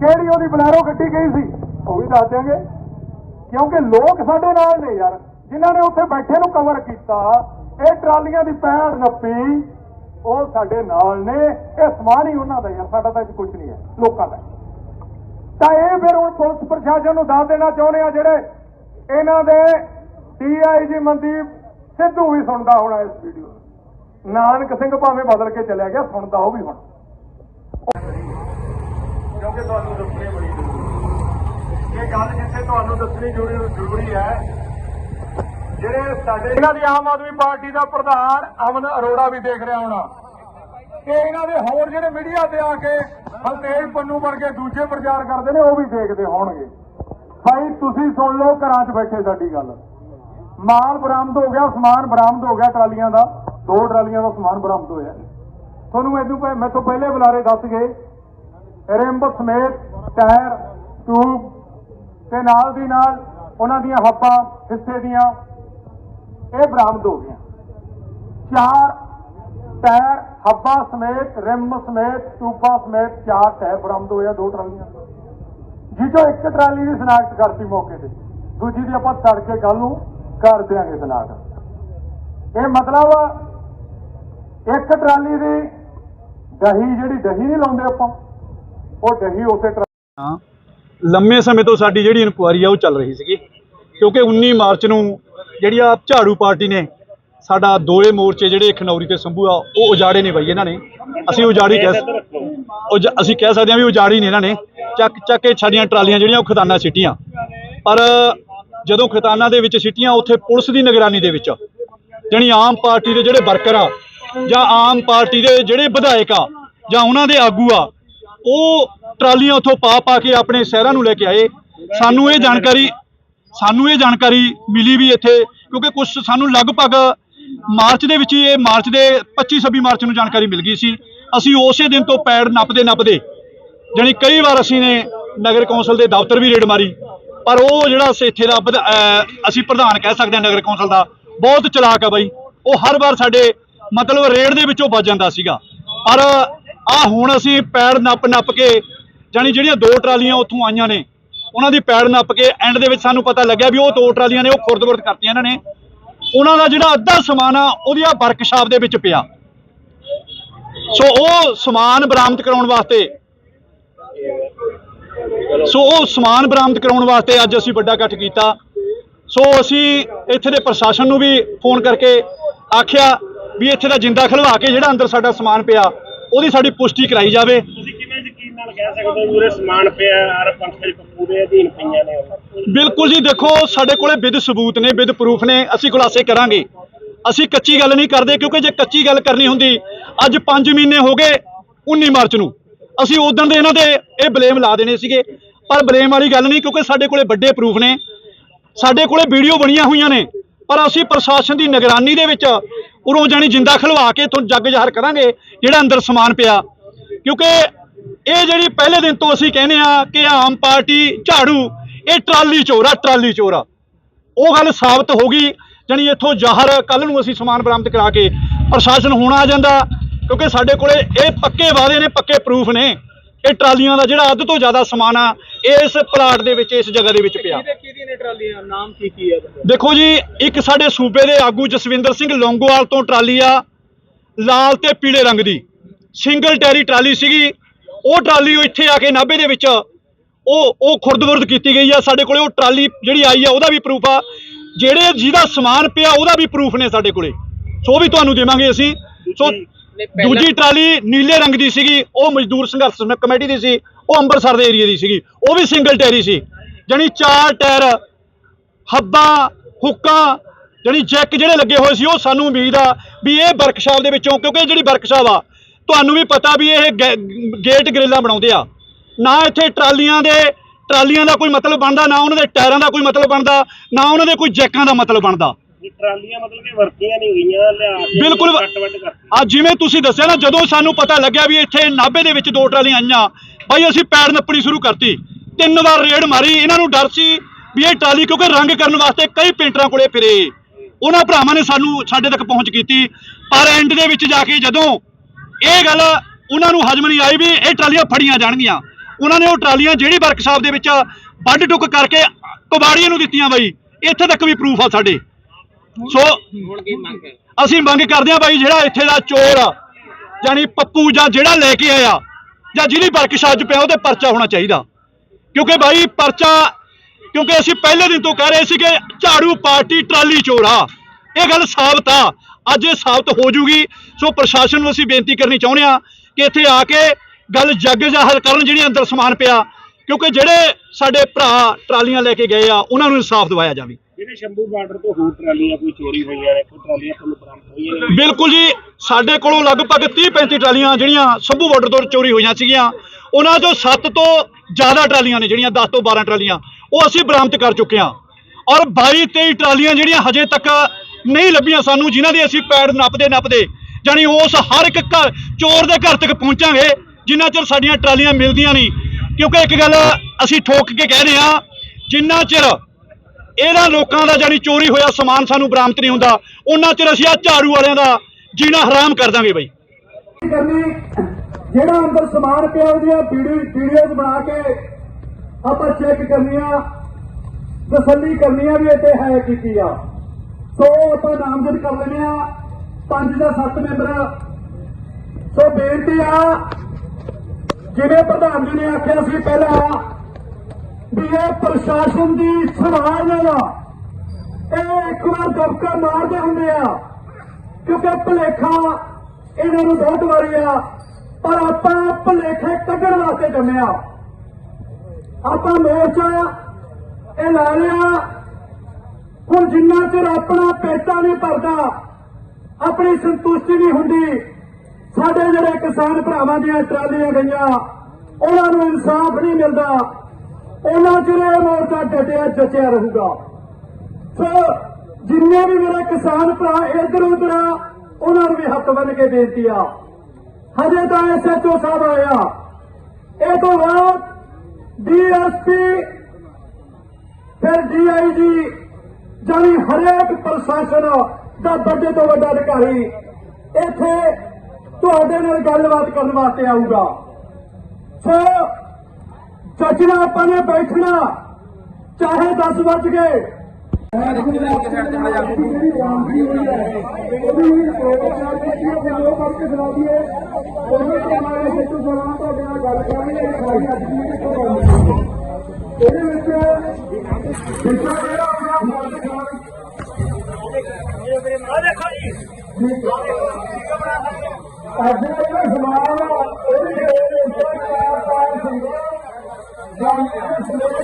ਕਿਹੜੀ ਉਹਦੀ ਬਲੈਰੋ ਗੱਡੀ ਗਈ ਸੀ? ਉਹ ਵੀ ਦੱਸ ਦਿਆਂਗੇ। ਕਿਉਂਕਿ ਲੋਕ ਸਾਡੇ ਨਾਲ ਨੇ ਯਾਰ, ਜਿਨ੍ਹਾਂ ਨੇ ਉੱਥੇ ਬੈਠੇ ਨੂੰ ਕਵਰ ਕੀਤਾ, ਇਹ ਟਰਾਲੀਆਂ ਦੀ ਪੈੜ ਨੱਪੀ, ਉਹ ਸਾਡੇ ਨਾਲ ਨੇ। ਇਹ ਸਮਾਨ ਹੀ ਉਹਨਾਂ ਦਾ ਯਾਰ, ਸਾਡਾ ਤਾਂ ਕੁਝ ਨਹੀਂ ਹੈ, ਲੋਕਾਂ ਦਾ। ਤਾਂ ਇਹ ਫਿਰ ਹੁਣ ਪੁਲਿਸ ਪ੍ਰਸ਼ਾਸਨ ਨੂੰ ਦੱਸ ਦੇਣਾ ਚਾਹੁੰਦੇ ਆ ਜਿਹੜੇ ਇਹਨਾਂ ਦੇ ਡੀਆਈਜੀ ਮਨਦੀਪ ਸਿੱਧੂ ਵੀ ਸੁਣਦਾ ਹੋਣਾ ਇਸ ਵੀਡੀਓ। ਨਾਨਕ ਸਿੰਘ ਭਾਵੇਂ ਬਦਲ ਕੇ ਚਲਿਆ ਗਿਆ ਸੁਣਦਾ ਉਹ ਵੀ ਹੁਣ। ਕਿਉਂਕਿ ਤੁਹਾਨੂੰ ਦੱਸਣੀ ਬੜੀ ਜ਼ਰੂਰੀ ਹੈ। ਇਹ ਗੱਲ ਜਿੱਥੇ ਤੁਹਾਨੂੰ ਦੱਸਣੀ ਜ਼ਰੂਰੀ ਜ਼ਰੂਰੀ ਹੈ ਜਿਹੜੇ ਸਾਡੇ ਇਹਨਾਂ ਦੀ ਆਮ ਆਦਮੀ ਪਾਰਟੀ ਦਾ ਪ੍ਰਧਾਨ ਅਮਨ ਅਰੋੜਾ ਵੀ ਦੇਖ ਰਿਹਾ ਹੋਣਾ। ਕਿ ਇਹਨਾਂ ਦੇ ਹੋਰ ਜਿਹੜੇ ਮੀਡੀਆ ਤੇ ਆ ਕੇ ਹਲਤੇਜ ਪੰਨੂ ਬਣ ਕੇ ਦੂਜੇ ਪ੍ਰਚਾਰ ਕਰਦੇ ਨੇ, ਉਹ ਵੀ ਦੇਖਦੇ ਹੋਣਗੇ। ਭਾਈ, ਤੁਸੀਂ ਸੁਣ ਲਓ ਘਰਾਂ 'ਚ ਬੈਠੇ ਸਾਡੀ ਗੱਲ। ਮਾਲ ਬਰਾਮਦ ਹੋ ਗਿਆ, ਸਮਾਨ ਬਰਾਮਦ ਹੋ ਗਿਆ ਟਰਾਲੀਆਂ ਦਾ। ਦੋ ਟਰਾਲੀਆਂ ਦਾ ਸਮਾਨ ਬਰਾਮਦ ਹੋਇਆ। ਤੁਹਾਨੂੰ ਇਹਨੂੰ ਪਹਿ- ਮੈਥੋਂ ਪਹਿਲੇ ਬੁਲਾਰੇ ਦੱਸ ਗਏ। ਰਿੰਬ ਸਮੇਤ ਟਾਇਰ ਟੂਬ ਤੇ ਨਾਲ ਦੀ ਨਾਲ ਉਹਨਾਂ ਦੀਆਂ ਹੱਪਾਂ, ਹਿੱਸੇ ਦੀਆਂ ਇਹ ਬਰਾਮਦ ਹੋ ਗਈਆਂ। ਚਾਰ ਟਾਇਰ ਹੱਬਾਂ ਸਮੇਤ, ਰਿੰਮ ਸਮੇਤ ਟੂਬਾਂ ਸਮੇਤ, ਚਾਰ ਟਾਇਰ ਬਰਾਮਦ ਹੋਇਆ, ਦੋ ਟਰਾਲੀਆਂ। ਜੀ ਜੋ ਇੱਕ ਟਰਾਲੀ ਦੀ ਸਨਾਖਤ ਕਰਤੀ ਮੌਕੇ ਤੇ। ਦੂਜੀ ਦੀ ਆਪਾਂ ਤੜ ਕੇ ਕੱਲ ਨੂੰ ਕਰ ਦਿਆਂਗੇ ਸਨਾਖਤ। ਇਹ ਮਤਲਬ ਇੱਕ ਟਰਾਲੀ ਦੀ ਦਹੀ ਜਿਹੜੀ ਦਹੀ ਨਹੀਂ ਲਾਉਂਦੇ ਆਪਾਂ, ਉਹ ਦਹੀ ਉਸੇ ਟਰਾ- ਲੰਮੇ ਸਮੇਂ ਤੋਂ ਸਾਡੀ ਜਿਹੜੀ ਇਨਕੁਆਇਰੀ ਆ, ਉਹ ਚੱਲ ਰਹੀ ਸੀਗੀ। ਕਿਉਂਕਿ 19 ਮਾਰਚ ਨੂੰ ਜਿਹੜੀ ਆ ਝਾੜੂ ਪਾਰਟੀ ਨੇ ਸਾਡਾ ਦੋਏ ਮੋਰਚੇ ਜਿਹੜੇ ਖਨੌਰੀ ਤੇ ਸੰਭੂ ਆ, ਉਹ ਉਜਾੜੇ ਨੇ ਬਈ ਇਹਨਾਂ ਨੇ। ਅਸੀਂ ਉਜਾੜੀ ਕਹਿ ਉਜ- ਅਸੀਂ ਕਹਿ ਸਕਦੇ ਹਾਂ ਵੀ ਉਜਾੜੀ ਨੇ ਇਹਨਾਂ ਨੇ। ਚੱਕ ਚੱਕ ਕੇ ਸਾਡੀਆਂ ਟਰਾਲੀਆਂ ਜਿਹੜੀਆਂ, ਉਹ ਖਤਾਨਾ ਸਿੱਟੀਆਂ। ਪਰ ਜਦੋਂ ਖਤਾਨਾ ਦੇ ਵਿੱਚ ਸਿੱਟੀਆਂ, ਉੱਥੇ ਪੁਲਿਸ ਦੀ ਨਿਗਰਾਨੀ ਦੇ ਵਿੱਚ। ਜਾਣੀ ਆਮ ਪਾਰਟੀ ਦੇ ਜਿਹੜੇ ਵਰਕਰ ਆ, ਜਾਂ ਆਮ ਪਾਰਟੀ ਦੇ ਜਿਹੜੇ ਵਿਧਾਇਕ ਆ, ਜਾਂ ਉਹਨਾਂ ਦੇ ਆਗੂ ਆ, ਉਹ ਟਰਾਲੀਆਂ ਉੱਥੋਂ ਪਾ ਪਾ ਕੇ ਆਪਣੇ ਸ਼ਹਿਰਾਂ ਨੂੰ ਲੈ ਕੇ ਆਏ। ਸਾਨੂੰ ਇਹ ਜਾਣਕਾਰੀ ਸਾਨੂੰ ਇਹ ਜਾਣਕਾਰੀ ਮਿਲੀ ਵੀ ਇੱਥੇ, ਕਿਉਂਕਿ ਕੁਝ ਸਾਨੂੰ ਲਗਭਗ ਮਾਰਚ ਦੇ ਵਿੱਚ ਹੀ ਇਹ ਮਾਰਚ ਦੇ 25 26 ਮਾਰਚ ਨੂੰ ਜਾਣਕਾਰੀ ਮਿਲ ਗਈ ਸੀ। ਅਸੀਂ ਉਸੇ ਦਿਨ ਤੋਂ ਪੈੜ ਨੱਪਦੇ ਨੱਪਦੇ, ਜਾਣੀ ਕਈ ਵਾਰ ਅਸੀਂ ਨੇ ਨਗਰ ਕੌਂਸਲ ਦੇ ਦਫ਼ਤਰ ਵੀ ਰੇਡ ਮਾਰੀ। ਪਰ ਉਹ ਜਿਹੜਾ ਸ- ਇੱਥੇ ਦਾ ਅਸੀਂ ਪ੍ਰਧਾਨ ਕਹਿ ਸਕਦੇ ਹਾਂ ਨਗਰ ਕੌਂਸਲ ਦਾ, ਬਹੁਤ ਚਲਾਕ ਆ ਬਾਈ। ਉਹ ਹਰ ਵਾਰ ਸਾਡੇ ਮਤਲਬ ਰੇਡ ਦੇ ਵਿੱਚੋਂ ਬਚ ਜਾਂਦਾ ਸੀਗਾ। ਪਰ ਆ ਹੁਣ ਅਸੀਂ ਪੈੜ ਨੱਪ ਨੱਪ ਕੇ, ਜਾਣੀ ਜਿਹੜੀਆਂ ਦੋ ਟਰਾਲੀਆਂ ਉੱਥੋਂ ਆਈਆਂ ਨੇ, ਉਹਨਾਂ ਦੀ ਪੈੜ ਨੱਪ ਕੇ ਐਂਡ ਦੇ ਵਿੱਚ ਸਾਨੂੰ ਪਤਾ ਲੱਗਿਆ ਵੀ ਉਹ ਦੋ ਟਰਾਲੀਆਂ ਨੇ, ਉਹ ਖੁਰਦ-ਬੁਰਦ ਕਰਤੀਆਂ ਇਹਨਾਂ ਨੇ। ਉਹਨਾਂ ਦਾ ਜਿਹੜਾ ਅੱਧਾ ਸਮਾਨ ਆ, ਉਹਦੀ ਆ ਵਰਕਸ਼ਾਪ ਦੇ ਵਿੱਚ ਪਿਆ। ਸੋ ਉਹ ਸਮਾਨ ਬਰਾਮਦ ਕਰਾਉਣ ਵਾਸਤੇ ਸੋ ਉਹ ਸਮਾਨ ਬਰਾਮਦ ਕਰਾਉਣ ਵਾਸਤੇ ਅੱਜ ਅਸੀਂ ਵੱਡਾ ਇਕੱਠ ਕੀਤਾ। ਸੋ ਅਸੀਂ ਇੱਥੇ ਦੇ ਪ੍ਰਸ਼ਾਸਨ ਨੂੰ ਵੀ ਫੋਨ ਕਰਕੇ ਆਖਿਆ ਵੀ ਇੱਥੇ ਦਾ ਜਿੰਦਾ ਖਲਵਾ ਕੇ ਜਿਹੜਾ ਅੰਦਰ ਸਾਡਾ ਸਮਾਨ ਪਿਆ, ਉਹਦੀ ਸਾਡੀ ਪੁਸ਼ਟੀ ਕਰਾਈ ਜਾਵੇ ਤੁਸੀਂ ਕਿਵੇਂ ਯਕੀਨ ਨਾਲ ਕਹਿ ਸਕਦੇ ਪੂਰੇ ਸਮਾਨ ਪਿਆ ਔਰ ਪੰਖੇ ਪੂਰੇ ਅਧੀਨ ਪਈਆਂ ਨੇ ਬਿਲਕੁਲ ਜੀ, ਦੇਖੋ, ਸਾਡੇ ਕੋਲੇ ਵਿਦ ਸਬੂਤ ਨੇ ਵਿਦ ਪ੍ਰੂਫ ਨੇ, ਅਸੀਂ ਖੁਲਾਸੇ ਕਰਾਂਗੇ। ਅਸੀਂ ਕੱਚੀ ਗੱਲ ਨਹੀਂ ਕਰਦੇ, ਕਿਉਂਕਿ ਜੇ ਕੱਚੀ ਗੱਲ ਕਰਨੀ ਹੁੰਦੀ, ਅੱਜ 5 ਮਹੀਨੇ ਹੋ ਗਏ 19 ਮਾਰਚ ਨੂੰ। ਅਸੀਂ ਉਦੋਂ ਦੇ ਇਹਨਾਂ ਦੇ ਇਹ ਬਲੇਮ ਲਾ ਦੇਣੇ ਸੀਗੇ। ਪਰ ਬਲੇਮ ਵਾਲੀ ਗੱਲ ਨਹੀਂ, ਕਿਉਂਕਿ ਸਾਡੇ ਕੋਲੇ ਵੱਡੇ ਪ੍ਰੂਫ ਨੇ। ਸਾਡੇ ਕੋਲੇ ਵੀਡੀਓ ਬਣੀਆਂ ਹੋਈਆਂ ਨੇ, ਪਰ ਅਸੀਂ ਪ੍ਰਸ਼ਾਸਨ ਦੀ ਨਿਗਰਾਨੀ ਦੇ ਵਿੱਚ ਉਰੋਂ ਜਾਣੀ ਜਿੰਦਾ ਖਲਵਾ ਕੇ ਤੁਹਾਨੂੰ ਜੱਗ ਜ਼ਾਹਰ ਕਰਾਂਗੇ, ਜਿਹੜਾ ਅੰਦਰ ਸਮਾਨ ਪਿਆ। ਕਿਉਂਕਿ ਇਹ ਜਿਹੜੀ ਪਹਿਲੇ ਦਿਨ ਤੋਂ ਅਸੀਂ ਕਹਿੰਦੇ ਆ ਕਿ ਆਮ ਪਾਰਟੀ ਝਾੜੂ ਇਹ ਟਰਾਲੀ ਚੋਰ ਟਰਾਲੀ ਚੋਰ। ਉਹ ਗੱਲ ਸਾਬਤ ਹੋ ਗਈ ਜਾਣੀ ਇੱਥੋਂ ਜ਼ਾਹਰ ਕੱਲ ਨੂੰ ਅਸੀਂ ਸਮਾਨ ਬਰਾਮਦ ਕਰਾ ਕੇ ਪ੍ਰਸ਼ਾਸਨ ਹੁਣ ਆ ਜਾਂਦਾ ਕਿਉਂਕਿ ਸਾਡੇ ਕੋਲੇ ਇਹ ਪੱਕੇ ਵਾਅਦੇ ਨੇ ਪੱਕੇ ਪ੍ਰੂਫ ਨੇ। ਇਹ ਟਰਾਲੀਆਂ ਦਾ ਜਿਹੜਾ ਅੱਧ ਤੋਂ ਜ਼ਿਆਦਾ ਸਮਾਨ ਆ ਇਸ ਪਲਾਟ ਦੇ ਵਿੱਚ ਇਸ ਜਗ੍ਹਾ ਦੇ ਵਿੱਚ ਪਿਆ। ਦੇਖੋ ਜੀ ਇੱਕ ਸਾਡੇ ਸੂਬੇ ਦੇ ਆਗੂ ਜਸਵਿੰਦਰ ਸਿੰਘ ਲੌਂਗੋਵਾਲ ਤੋਂ ਟਰਾਲੀ ਆ ਲਾਲ ਤੇ ਪੀਲੇ ਰੰਗ ਦੀ। ਸਿੰਗਲ ਟੈਰੀ ਟਰਾਲੀ ਸੀਗੀ ਉਹ ਟਰਾਲੀ ਉਹ ਇੱਥੇ ਆ ਕੇ ਨਾਭੇ ਦੇ ਵਿੱਚ ਉਹ ਉਹ ਖੁਰਦਬੁਰਦ ਕੀਤੀ ਗਈ ਆ ਸਾਡੇ ਕੋਲੇ ਉਹ ਟਰਾਲੀ ਜਿਹੜੀ ਆਈ ਆ ਉਹਦਾ ਵੀ ਪ੍ਰੂਫ ਆ। ਜਿਹੜੇ ਜਿਹਦਾ ਸਮਾਨ ਪਿਆ ਉਹਦਾ ਵੀ ਪ੍ਰੂਫ ਨੇ ਸਾਡੇ ਕੋਲੇ। ਸੋ ਵੀ ਤੁਹਾਨੂੰ ਦੇਵਾਂਗੇ ਅਸੀਂ। ਸੋ ਦੂਜੀ ਟਰਾਲੀ ਨੀਲੇ ਰੰਗ ਦੀ ਸੀਗੀ ਉਹ ਮਜ਼ਦੂਰ ਸੰਘਰਸ਼ ਕਮੇਟੀ ਦੀ ਸੀ ਉਹ ਅੰਮ੍ਰਿਤਸਰ ਦੇ ਏਰੀਆ ਦੀ ਸੀਗੀ। ਉਹ ਵੀ ਸਿੰਗਲ ਟੈਰੀ ਸੀ। ਜਾਣੀ ਚਾਰ ਟਾਇਰ ਹੱਬਾਂ ਹੁੱਕਾਂ ਜਿਹੜੀ ਜੈਕ ਜਿਹੜੇ ਲੱਗੇ ਹੋਏ ਸੀ ਉਹ ਸਾਨੂੰ ਉਮੀਦ ਆ ਵੀ ਇਹ ਵਰਕਸ਼ਾਪ ਦੇ ਵਿੱਚੋਂ ਕਿਉਂਕਿ ਜਿਹੜੀ ਵਰਕਸ਼ਾਪ ਆ ਤੁਹਾਨੂੰ ਵੀ ਪਤਾ ਵੀ ਇਹ ਗੈ- ਗੇਟ ਗ੍ਰਿਲਾਂ ਬਣਾਉਂਦੇ ਆ। ਨਾ ਇੱਥੇ ਟਰਾਲੀਆਂ ਦੇ ਟਰਾਲੀਆਂ ਦਾ ਕੋਈ ਮਤਲਬ ਬਣਦਾ ਨਾ ਉਹਨਾਂ ਦੇ ਟਾਇਰਾਂ ਦਾ ਕੋਈ ਮਤਲਬ ਬਣਦਾ ਨਾ ਉਹਨਾਂ ਦੇ ਕੋਈ ਜੈਕਾਂ ਦਾ ਮਤਲਬ ਬਣਦਾ। ਇਹ ਟਰਾਲੀਆਂ ਮਤਲਬ ਕਿ ਵਰਤੀਆਂ ਨਹੀਂ ਗਈਆਂ ਲਿਆ ਕੇ ਬਿਲਕੁਲ ਵ- ਕੱਟ ਵੱਟ ਕਰਤੀ। ਆ ਜਿਵੇਂ ਤੁਸੀਂ ਦੱਸਿਆ ਨਾ ਜਦੋਂ ਸਾਨੂੰ ਪਤਾ ਲੱਗਿਆ ਵੀ ਇੱਥੇ ਨਾਭੇ ਦੇ ਵਿੱਚ ਦੋ ਟਰਾਲੀਆਂ ਆਈਆਂ ਬਾਈ ਅਸੀਂ ਪੈਰ ਨੱਪਣੀ ਸ਼ੁਰੂ ਕਰਤੀ। ਤਿੰਨ ਵਾਰ ਰੇਡ ਮਾਰੀ ਇਹਨਾਂ ਨੂੰ ਡਰ ਸੀ ਵੀ ਇਹ ਟਰਾਲੀ ਕਿਉਂਕਿ ਰੰਗ ਕਰਨ ਵਾਸਤੇ ਕਈ ਪੇਂਟਰਾਂ ਕੋਲੇ ਫਿਰੇ। ਉਹਨਾਂ ਭਰਾਵਾਂ ਨੇ ਸਾਨੂੰ ਸਾਡੇ ਤੱਕ ਪਹੁੰਚ ਕੀਤੀ। ਪਰ ਐਂਡ ਦੇ ਵਿੱਚ ਜਾ ਕੇ ਜਦੋਂ ਇਹ ਗੱਲ ਉਹਨਾਂ ਨੂੰ ਹਜਮ ਨਹੀਂ ਆਈ ਵੀ ਇਹ ਟਰਾਲੀਆਂ ਫੜੀਆਂ ਜਾਣਗੀਆਂ। ਉਹਨਾਂ ਨੇ ਉਹ ਟਰਾਲੀਆਂ ਜਿਹੜੀ ਵਰਕਸ਼ਾਪ ਦੇ ਵਿੱਚ ਵੱਢ ਟੁੱਕ ਕਰਕੇ ਕਬਾੜੀਆਂ ਨੂੰ ਦਿੱਤੀਆਂ ਬਾਈ। ਇੱਥੇ ਤੱਕ ਵੀ ਪ੍ਰੂਫ ਆ ਸਾਡੇ। ਸੋ ਅਸੀਂ ਮੰਗ ਕਰਦੇ ਹਾਂ ਬਾਈ ਜਿਹੜਾ ਇੱਥੇ ਦਾ ਚੋਰ ਆ ਯਾਨੀ ਪੱਪੂ ਜਾਂ ਜਿਹੜਾ ਲੈ ਕੇ ਆਇਆ, ਜਾਂ ਜਿਹਦੀ ਵਰਕਸ਼ਾਪ 'ਚ ਪਿਆ, ਉਹਦੇ ਪਰਚਾ ਹੋਣਾ ਚਾਹੀਦਾ। ਕਿਉਂਕਿ ਬਾਈ ਪਰਚਾ, ਕਿਉਂਕਿ ਅਸੀਂ ਪਹਿਲੇ ਦਿਨ ਤੋਂ ਕਹਿ ਰਹੇ ਸੀ ਕਿ ਝਾੜੂ ਪਾਰਟੀ ਟਰਾਲੀ ਚੋਰ ਆ। ਇਹ ਗੱਲ ਸਾਬਤ ਆ। ਅੱਜ ਇਹ ਸਾਬਤ ਹੋ ਜੂਗੀ। ਸੋ ਪ੍ਰਸ਼ਾਸਨ ਨੂੰ ਅਸੀਂ ਬੇਨਤੀ ਕਰਨੀ ਚਾਹੁੰਦੇ ਆ ਕਿ ਇੱਥੇ ਆ ਕੇ ਗੱਲ ਜੱਗ ਜ਼ਾਹਰ ਕਰਨ ਜਿਹੜੀ ਅੰਦਰ ਸਮਾਨ ਪਿਆ ਕਿਉਂਕਿ ਜਿਹੜੇ ਸਾਡੇ ਭਰਾ ਟਰਾਲੀਆਂ ਲੈ ਕੇ ਗਏ ਆ ਉਹਨਾਂ ਨੂੰ ਇਨਸਾਫ ਦਿਵਾਇਆ ਜਾਵੇ। ਜਿਹੜੇ ਸ਼ੰਭੂ ਬਾਰਡਰ ਤੋਂ ਹੋਰ ਟਰਾਲੀਆਂ ਕੋਈ ਚੋਰੀ ਹੋਈਆਂ ਨੇ ਕੋਈ ਟਰਾਲੀਆਂ ਤੁਹਾਨੂੰ ਬਰਾਮਦ ਹੋਈਆਂ ਬਿਲਕੁਲ ਜੀ ਸਾਡੇ ਕੋਲੋਂ ਲਗਭਗ 30 35 ਟਰਾਲੀਆਂ ਜਿਹੜੀਆਂ ਸੰਭੂ ਬਾਰਡਰ ਤੋਂ ਚੋਰੀ ਹੋਈਆਂ ਸੀਗੀਆਂ ਉਹਨਾਂ ਚੋਂ 7 ਤੋਂ ਜ਼ਿਆਦਾ ਟਰਾਲੀਆਂ ਨੇ ਜਿਹੜੀਆਂ 10 ਤੋਂ 12 ਟਰਾਲੀਆਂ ਉਹ ਅਸੀਂ ਬਰਾਮਦ ਕਰ ਚੁੱਕੇ ਹਾਂ। ਔਰ 22 23 ਟਰਾਲੀਆਂ ਜਿਹੜੀਆਂ ਹਜੇ ਤੱਕ ਨਹੀਂ ਲੱਭੀਆਂ ਸਾਨੂੰ, ਜਿਨ੍ਹਾਂ ਦੇ ਅਸੀਂ ਪੈੜ ਨੱਪਦੇ ਨੱਪਦੇ, ਜਾਣੀ ਉਸ ਹਰ ਇੱਕ ਘਰ, ਚੋਰ ਦੇ ਘਰ ਤੱਕ ਪਹੁੰਚਾਂਗੇ, ਜਿੰਨਾ ਚਿਰ ਸਾਡੀਆਂ ਟਰਾਲੀਆਂ ਮਿਲਦੀਆਂ ਨਹੀਂ। ਕਿਉਂਕਿ ਇੱਕ ਗੱਲ ਅਸੀਂ ਠੋਕ ਕੇ ਕਹਿ ਰਹੇ ਹਾਂ, ਜਿੰਨਾ ਚਿਰ ਇਹਨਾਂ ਲੋਕਾਂ ਦਾ ਜਾਨੀ ਚੋਰੀ ਹੋਇਆ ਸਮਾਨ ਸਾਨੂੰ ਬਰਾਮਦ ਨਹੀਂ ਹੁੰਦਾ, ਉਹਨਾਂ ਚਿਰ ਅਸੀਂ ਆ ਝਾੜੂ ਵਾਲਿਆਂ ਦਾ ਜੀਣਾ ਹਰਾਮ ਕਰ ਦਾਂਗੇ ਬਈ। ਜਿਹੜਾ ਅੰਦਰ ਸਮਾਨ ਪਿਆ ਉਹਦੀਆਂ ਵੀਡੀਓਜ਼ ਬਣਾ ਕੇ ਆਪਾਂ ਚੈੱਕ ਕਰਨੀਆਂ, ਤਸੱਲੀ ਕਰਨੀਆਂ ਵੀ ਇੱਥੇ ਹੈ ਕੀ ਕੀ ਆ। ਸੋ ਆਪਾਂ ਨਾਮਜ਼ਦ ਕਰ ਲੈਣੇ ਆ ਪੰਜ ਜਾਂ ਸੱਤ ਮੈਂਬਰ। ਸੋ ਬੇਨਤੀ ਆ, ਜਿਵੇਂ ਪ੍ਰਧਾਨ ਜੀ ਨੇ ਆਖਿਆ ਸੀ ਪਹਿਲਾਂ ਵੀ ਇਹ ਪ੍ਰਸ਼ਾਸਨ ਦੀ ਸਵਾਲ ਦਾ ਇਹ ਇੱਕ ਵਾਰ ਦਬਕਾ ਮਾਰਦੇ ਹੁੰਦੇ ਆ, ਕਿਉਂਕਿ ਭਲੇਖਾ ਇਹਨਾਂ ਨੂੰ ਬਹੁਤ ਵਾਰੀ ਆ, ਪਰ ਆਪਾਂ ਭਲੇਖੇ ਕੱਢਣ ਵਾਸਤੇ ਜੰਮਿਆ ਆਪਾਂ ਮੋਰਚਾ ਇਹ ਲਾ ਲਿਆ ਹੁਣ ਜਿੰਨਾ ਚਿਰ ਆਪਣਾ ਪੇਟਾ ਨਹੀਂ ਭਰਦਾ, ਆਪਣੀ ਸੰਤੁਸ਼ਟੀ ਨਹੀਂ ਹੁੰਦੀ, ਸਾਡੇ ਜਿਹੜੇ ਕਿਸਾਨ ਭਰਾਵਾਂ ਦੀਆਂ ਟਰਾਲੀਆਂ ਗਈਆਂ, ਉਹਨਾਂ ਨੂੰ ਇਨਸਾਫ ਨਹੀਂ ਮਿਲਦਾ। ਉਹਨਾਂ ਚਿਰ ਇਹ ਮੋਰਚਾ ਡਟਿਆ ਜਚਿਆ ਰਹੂਗਾ। ਸੋ, ਜਿੰਨੇ ਵੀ ਮੇਰੇ ਕਿਸਾਨ ਭਰਾ ਇਧਰ ਉਧਰ ਆ, ਉਹਨਾਂ ਨੂੰ ਵੀ ਹੱਥ ਬੰਨ ਕੇ ਬੇਨਤੀ ਆ। ਹਜੇ ਤਾਂ ਐਸਐਚਓ ਸਾਹਿਬ ਆਇਆ ਇਹ ਤੋਂ ਬਾਅਦ ਡੀਐਸਪੀ ਫਿਰ ਡੀਆਈਜੀ ਜਾਨੀ ਹਰੇਕ ਪ੍ਰਸ਼ਾਸਨ ਦਾ ਵੱਡੇ ਤੋਂ ਵੱਡਾ ਅਧਿਕਾਰੀ ਇੱਥੇ ਤੁਹਾਡੇ ਨਾਲ ਗੱਲਬਾਤ ਕਰਨ ਵਾਸਤੇ ਆਊਗਾ। ਸੋ, ਜੱਜਣਾ ਆਪਾਂ ਨੇ ਬੈਠਣਾ, ਚਾਹੇ 10 ਵੱਜ ਗਏ। ਇਹਦੇ ਵਿੱਚ ਵਿਸ਼ਾ ਜੀ ਅੱਜ ਦਾ ਸਮਾਨ ਉਹਦੇ ਵਿੱਚ ਚਾਰ ਪੰਜ ਸੰਗਤ ਜਾਂ ਇਹ ਸੰਗਤ